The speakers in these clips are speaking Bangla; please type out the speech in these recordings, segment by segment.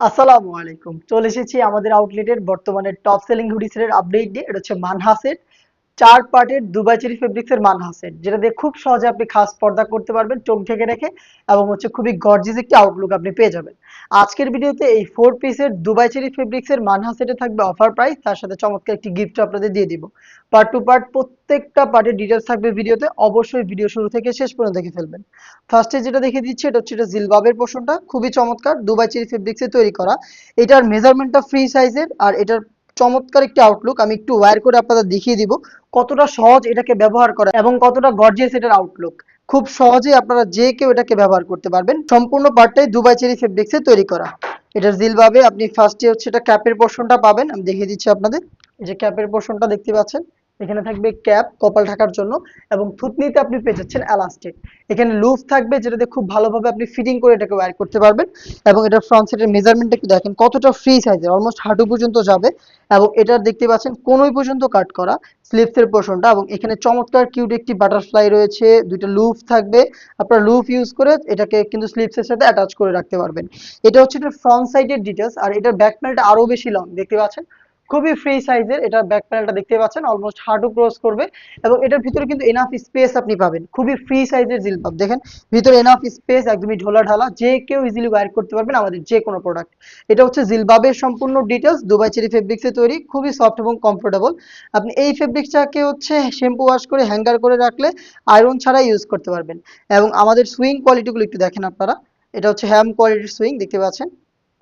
আসসালামু আলাইকুম। চলে এসেছি আমাদের আউটলেটের বর্তমানে টপ সেলিং হুডিসের আপডেট দিয়ে এটা হচ্ছে মানহা সেট চার পার্টের দুবাই চেরি মানহা সেট যেটা দিয়ে খুব সহজে আপনি খাস পর্দা করতে পারবেন, চোখ ঢেকে রেখে, এবং হচ্ছে খুবই গর্জিস একটি আউটলুক আপনি পেয়ে যাবেন। আজকের ভিডিওতে এই ফোর পিসের দুবাই চেরি মানহা সেটে থাকবে অফার প্রাইস তার সাথে চমৎকার একটি গিফট আপনাদের দিয়ে দিব। পার্ট টু পার্ট প্রত্যেকটা পার্টের ডিটেলস থাকবে ভিডিওতে, অবশ্যই ভিডিও শুরু থেকে শেষ পর্যন্ত দেখে ফেলবেন। ফার্স্টে যেটা দেখে দিচ্ছি, এটা হচ্ছে এটা জিলবাবের পোর্শনটা খুবই চমৎকার, দুবাই চেরি ফেব্রিক্সে তৈরি করা। এটার মেজারমেন্টটা ফ্রি সাইজের আর এটার চমৎকার একটি আউটলুক আমি একটু ওয়্যার করে আপনাদের দেখিয়ে দিব কতটা সহজ এটাকে ব্যবহার করা এবং কতটা গর্জিয়াস এটার আউটলুক খুব সহজে আপনারা যে কেউ এটাকে ব্যবহার করতে পারবেন। সম্পূর্ণ পার্টটাই দুবাই চেরি ফেব্রিক্সে তৈরি করা। এটার জিলবাবে আপনি ফার্স্টে হচ্ছে এটা ক্যাপের পোর্শনটা পাবেন। আমি দেখিয়ে দিচ্ছি আপনাদের। এই যে ক্যাপের পোর্শনটা দেখতে পাচ্ছেন। এখানে থাকবে ক্যাপ, কপাল ঢাকার জন্য এবং থুতনিতে আপনি পেয়ে যাচ্ছেন এলাস্টিক। এখানে লুফ থাকবে যেটাতে খুব ভালোভাবে আপনি ফিটিং করে এটাকে ওয়্যার করতে পারবেন এবং এটা ফ্রন্ট সাইডের মেজারমেন্ট একটু দেখেন কতটা ফ্রি সাইজের অলমোস্ট হাঁটু পর্যন্ত যাবে এবং এটার দেখতে পাচ্ছেন কোনোই পর্যন্ত কাট করা স্লিপসের পোর্শনটা এবং এখানে চমৎকার কিউট একটি বাটারফ্লাই রয়েছে, দুইটা লুফ থাকবে। আপনারা লুফ ইউজ করে এটাকে কিন্তু স্লিপসের সাথে অ্যাটাচ করে রাখতে পারবেন। এটা হচ্ছে এটা ফ্রন্ট সাইডের ডিটেলস আর এটার ব্যাক প্যানেলটা আরও বেশি লং দেখতে পাচ্ছেন? খুবই ফ্রি সাইজের এটা ব্যাক প্যানেলটা দেখতে পাচ্ছেন অলমোস্ট হার্টু ক্রস করবে, এবং এটার ভিতরে কিন্তু এনাফ স্পেস আপনি পাবেন। খুবই ফ্রি সাইজের জিলপাব দেখেন, ভিতরে এনাফ স্পেস একদমই ঢোলা ঢালা, যে কেউ ইজিলি ওয়ার করতে পারবেন আমাদের যে কোনো প্রোডাক্ট এটা হচ্ছে জিলবাবের সম্পূর্ণ ডিটেলস দুবাই চেরি ফেব্রিক্সে তৈরি, খুবই সফট এবং কমফোর্টেবল আপনি এই ফেব্রিক্সটাকে হচ্ছে শ্যাম্পু ওয়াশ করে হ্যাঙ্গার করে রাখলে আয়রন ছাড়া ইউজ করতে পারবেন। এবং আমাদের সুইং কোয়ালিটিগুলো একটু দেখেন আপনারা, এটা হচ্ছে হ্যাম কোয়ালিটির সুইং দেখতে পাচ্ছেন?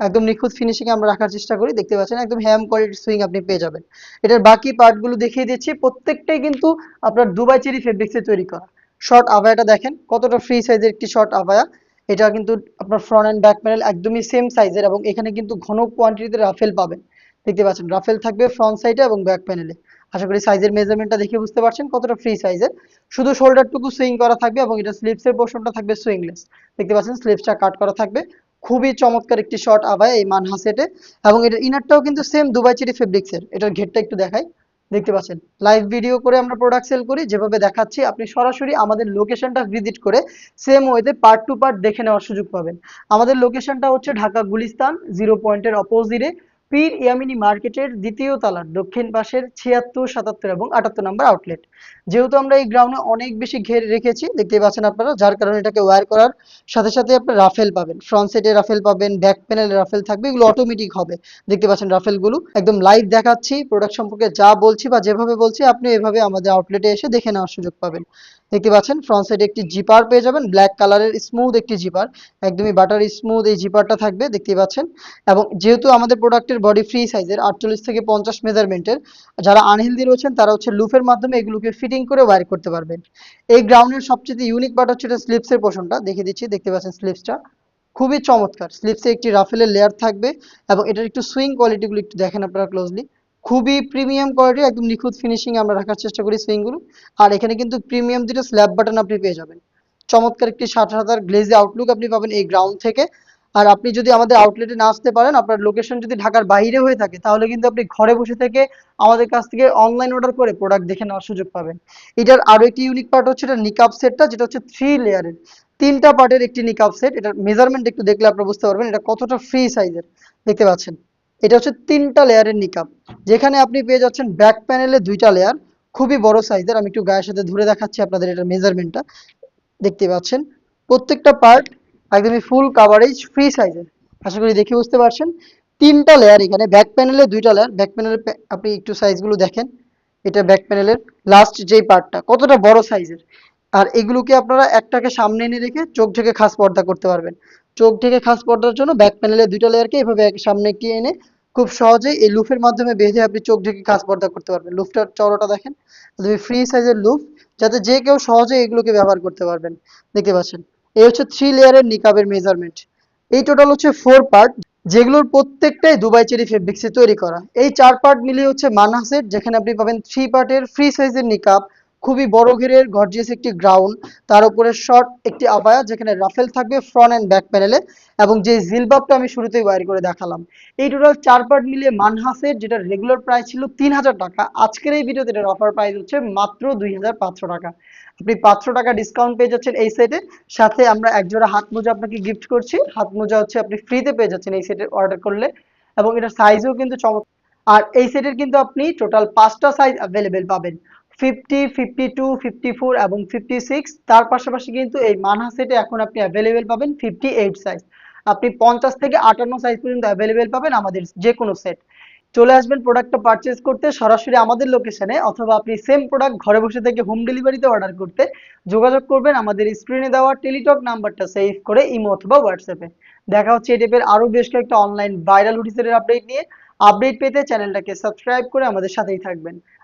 একদম নিখুঁত ফিনিশিং আমরা রাখার চেষ্টা করি। দেখতে পাচ্ছেন একদম হ্যাম কোয়ালিটির সুইং আপনি পেয়ে যাবেন। এটার বাকি পার্টগুলো দেখিয়ে দিচ্ছি। প্রত্যেকটাই কিন্তু আপনার দুবাই চেরি ফেব্রিক্সে তৈরি করা। শর্ট আভায়াটা দেখেন, কতটা ফ্রি সাইজের একটি শর্ট আভায়া। এটা কিন্তু আপনার ফ্রন্ট অ্যান্ড ব্যাক প্যানেল একদমই সেম সাইজের এবং এখানে কিন্তু ঘন কোয়ান্টিটিতে রাফেল পাবেন। দেখতে পাচ্ছেন রাফেল থাকবে ফ্রন্ট সাইডে এবং ব্যাক প্যানেলে আশা করি সাইজের মেজারমেন্টটা দেখে বুঝতে পারছেন কতটা ফ্রি সাইজের শুধু শোল্ডারটুকু সুইং করা থাকবে এবং এটা স্লিপসের পোর্শনটা থাকবে সুইংলেস দেখতে পাচ্ছেন স্লিপসটা কাট করা থাকবে। খুবই চমৎকার একটি শর্ট আবায় এই মানহা সেটে এবং এটার ইনারটাও কিন্তু সেম দুবাই চিটি ফেব্রিক্সের এটার ঘেরটা একটু দেখাই। দেখতে পাচ্ছেন? লাইভ ভিডিও করে আমরা প্রোডাক্ট সেল করি। যেভাবে দেখাচ্ছি, আপনি সরাসরি আমাদের লোকেশনটা ভিজিট করে সেম ওয়েতে পার্ট টু পার্ট দেখে নেওয়ার সুযোগ পাবেন। আমাদের লোকেশনটা হচ্ছে ঢাকা গুলিস্তান জিরো পয়েন্টের অপোজিটে পীর ইয়ামিনী মার্কেটের দ্বিতীয় তালার দক্ষিণ পাশের ছিয়াত্তর, সাতাত্তর এবং আটাত্তর নম্বর আউটলেট যেহেতু আমরা এই গ্রাউন্ডে অনেক বেশি ঘের রেখেছি দেখতে পাচ্ছেন আপনারা, যার কারণে এটাকে ওয়্যার করার সাথে সাথে আপনার রাফেল পাবেন। ফ্রন্ট সাইডে রাফেল পাবেন ব্যাক প্যানেলে রাফেল থাকবে, এগুলো অটোমেটিক হবে। দেখতে পাচ্ছেন রাফেলগুলো একদম লাইভ দেখাচ্ছি প্রোডাক্ট সম্পর্কে যা বলছি বা যেভাবে বলছি, আপনি এভাবে আমাদের আউটলেটে এসে দেখে নেওয়ার সুযোগ পাবেন। দেখতে পাচ্ছেন ফ্রন্ট সাইডে একটি জিপার পেয়ে যাবেন ব্ল্যাক কালারের স্মুথ একটি জিপার একদমই বাটার স্মুথ এই জিপারটা থাকবে, দেখতে পাচ্ছেন। এবং যেহেতু আমাদের প্রোডাক্টের বডি ফ্রি সাইজের আটচল্লিশ থেকে পঞ্চাশ মেজারমেন্টের যারা আনহেলদি রয়েছেন, তারা হচ্ছে লুফের মাধ্যমে এগুলোকে ফিটিং করে ওয়্যার করতে পারবেন। এই গ্রাউন্ডের সবচেয়ে ইউনিক পার্ট হচ্ছে এটা স্লিপসের পোষণটা দেখে দিচ্ছি, দেখতে পাচ্ছেন স্লিপসটা খুবই চমৎকার স্লিপসে একটি রাফেলের লেয়ার থাকবে, এবং এটার একটু সুইং কোয়ালিটিগুলো একটু দেখেন আপনারা ক্লোজলি খুবই প্রিমিয়াম কোয়ালিটি একদম নিখুঁত ফিনিশিং আমরা রাখার চেষ্টা করি সুইংগুলো। আর এখানে কিন্তু প্রিমিয়াম দুটো স্ল্যাব বাটন আপনি পেয়ে যাবেন। চমৎকার একটি ষাট হাজার গ্লেজি আউটলুক আপনি পাবেন এই গ্রাউন্ড থেকে। আর আপনি যদি আমাদের আউটলেটে না আসতে পারেন, আপনার লোকেশন যদি ঢাকার বাইরে হয়ে থাকে, তাহলে কিন্তু আপনি ঘরে বসে থেকে আমাদের কাছ থেকে অনলাইন অর্ডার করে প্রোডাক্ট দেখে নেওয়ার সুযোগ পাবেন। এটার আরও একটি ইউনিক পার্ট হচ্ছে এটা নিকাপ সেটটা যেটা হচ্ছে থ্রি লেয়ারের তিনটা পার্টের একটি নিকাপ সেট এটার মেজারমেন্ট একটু দেখলে আপনারা বুঝতে পারবেন এটা কতটা ফ্রি সাইজের দেখতে পাচ্ছেন? এটা হচ্ছে তিনটা লেয়ারের নিকাপ যেখানে আপনি পেয়ে যাচ্ছেন ব্যাক প্যানেলে দুইটা লেয়ার, খুবই বড় সাইজের। আমি একটু গায়ের সাথে ধরে দেখাচ্ছি আপনাদের এটার মেজারমেন্টটা দেখতে পাচ্ছেন, প্রত্যেকটা পার্ট একদমই ফুল কাভারেজ ফ্রি সাইজের আশা করি দেখে বুঝতে পারছেন। তিনটা লেয়ার এখানে, ব্যাক প্যানেলে দুইটা লেয়ার। ব্যাক প্যানেলের আপনি একটু সাইজগুলো দেখেন। এটা ব্যাক প্যানেলের লাস্ট যেই পার্টটা কতটা বড় সাইজের আর এগুলোকে আপনারা একটাকে সামনে এনে রেখে চোখ ঢেকে খাস পর্দা করতে পারবেন। চোখ ঢেকে খাস পর্দার জন্য ব্যাক প্যানেলে দুইটা লেয়ারকে এভাবে সামনে একটি এনে খুব সহজেই এই লুফের মাধ্যমে বেঁধে আপনি চোখ ঢেকে খাস পর্দা করতে পারবেন। লুফটার চওড়াটা দেখেন। তুমি ফ্রি সাইজের লুফ যাতে যে কেউ সহজে এগুলোকে ব্যবহার করতে পারবেন। দেখতে পাচ্ছেন? এই হচ্ছে থ্রি লেয়ারের নিকাবের মেজারমেন্ট এই টোটাল হচ্ছে ফোর পার্ট যেগুলোর প্রত্যেকটাই দুবাই চেরি ফেব্রিক্সে তৈরি করা। এই চার পার্ট মিলিয়ে হচ্ছে মানহা সেট যেখানে আপনি পাবেন থ্রি পার্টের ফ্রি সাইজের নিকাব খুবই বড় ঘেরের গর্জিয়াস একটি গ্রাউন্ড তার উপরে শর্ট একটি আবায়া, যেখানে রাফেল থাকবে ফ্রন্ট অ্যান্ড ব্যাক প্যানেলে এবং যে জিলবাবটা আমি শুরুতেই ওয়ার করে দেখালাম, এই টোটাল চার পার্ট মিলিয়ে মানহাসের যেটা রেগুলার প্রাইস ছিল তিন হাজার টাকা। আজকের এই ভিডিওতে এটার অফার প্রাইস হচ্ছে মাত্র দুই হাজার পাঁচশো টাকা। আপনি পাঁচশো টাকা ডিসকাউন্ট পেয়ে যাচ্ছেন এই সেটে সাথে আমরা একজোড়া হাত মোজা আপনাকে গিফট করছি। হাত মোজা হচ্ছে আপনি ফ্রিতে পেয়ে যাচ্ছেন এই সেটে অর্ডার করলে। এবং এটার সাইজও কিন্তু চমৎকার আর এই সেটের কিন্তু আপনি টোটাল পাঁচটা সাইজ অ্যাভেলেবেল পাবেন। Fifty fifty two fifty four এবং ফিফটি সিক্স তার পাশাপাশি কিন্তু এই মানহা সেটে এখন আপনি অ্যাভেলেবেল পাবেন ফিফটি এইট সাইজ আপনি পঞ্চাশ থেকে আটান্ন সাইজ পর্যন্ত অ্যাভেলেবেল পাবেন আমাদের যে কোনো সেট চলে আসবেন প্রোডাক্টটা পারচেজ করতে সরাসরি আমাদের লোকেশনে অথবা আপনি সেম প্রোডাক্ট ঘরে বসে থেকে হোম ডেলিভারিতে অর্ডার করতে যোগাযোগ করবেন আমাদের স্ক্রিনে দেওয়া টেলিটক নাম্বারটা সেভ করে ইমো অথবা হোয়াটসঅ্যাপে দেখা হচ্ছে এই টাইপের আরও বেশ কয়েকটা অনলাইন ভাইরাল হুডিসের আপডেট নিয়ে। আপডেট পেতে চ্যানেলটাকে সাবস্ক্রাইব করে আমাদের সাথেই থাকবেন।